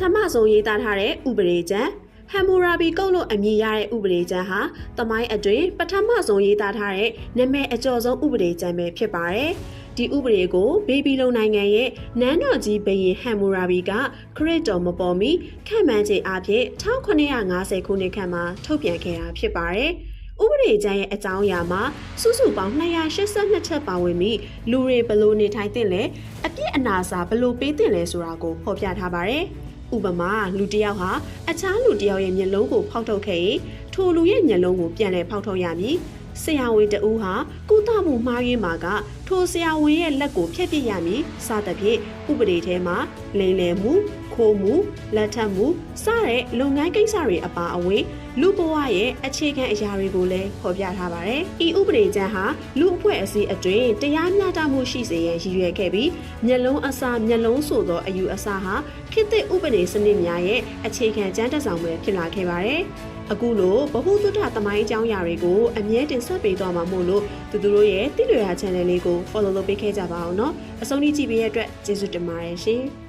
ထမဆုံးရေးသားထားတဲ့ဥပဒေကြမ်းဟမ်မူရာဘီကုတ်လို့အမည်ရတဲ့ဥပဒေကြမ်းဟာတမိုင်းအတွင်းပထမဆုံးရေးသားထားတဲ့နာမည်အကျော်ဆုံးဥပဒေကြမ်းပဲဖြစ်ပါတယ်။ဒီဥပဒေကိုဘေဘီလုံနိုင်ငံရဲ့နန်းတော်ကြီးဘုရင်ဟမ်မူရာဘီကခရစ်တော်မပေါ်မီခန့်မှန်းခြေအဖြစ်1950ခုနှစ်ခန့်မှာထုတ်ပြန်ခဲ့တာဖြစ်ပါတယ်။ဥပဒေကြမ်းရဲ့အကြောင်းအရာမှာစုစုပေါင်း282ချက်ပါဝင်ပြီးလူတွေဘလို့နေထိုင်တဲ့လဲအပြစ်အနာစာဘလို့ပေးတဲ့လဲဆိုတာကိုဖော်ပြထားပါတယ်။ ဥပမာလူတစ်ယောက်ဟာအခြားလူတစ်ယောက်ရဲ့မျက်လုံးကိုဖောက်ထုတ်ခဲ့ရင်ထိုလူရဲ့မျက်လုံးကိုပြန်လည်ဖောက်ထုတ်ရမည်။ဆရာဝန်တဦးဟာကုသမှုမှားယွင်းမှာကထိုဆရာဝန်ရဲ့လက်ကိုဖျက်ပစ်ရမည်စသဖြင့်ဥပဒေထဲမှာလိမ်လည်မှုခိုးမှုလက်ထပ်မှုစတဲ့လုပ်ငန်းကိစ္စတွေအပါအဝင် လူဘဝရဲ့အခြေခံအရာတွေကိုလည်းဖော်ပြထားပါတယ်။ဤဥပဒေကြမ်းဟာလူအဖွဲ့အစည်းအတွင်းတရားမျှတမှုရှိစေရန်ရည်ရွယ်ခဲ့ပြီးမျက်လုံးအစာမျက်လုံးဆိုသောအယူအဆဟာခေတ်သစ်ဥပဒေစနစ်များရဲ့အခြေခံကျမ်းတစ်စောင်ပဲဖြစ်လာခဲ့ပါတယ်။အခုလိုဗဟုသုတသမိုင်းအကြောင်းအရာတွေကိုအမြဲတင်ဆက်ပေးသွားမှာမို့လို့သူတို့ရဲ့တိလွယ်ရာ channel လေးကို follow လုပ်ပေးခဲ့ကြပါအောင်เนาะအဆုံးထိကြည့်ပေးရတဲ့အတွက်ကျေးဇူးတင်ပါတယ်ရှင်။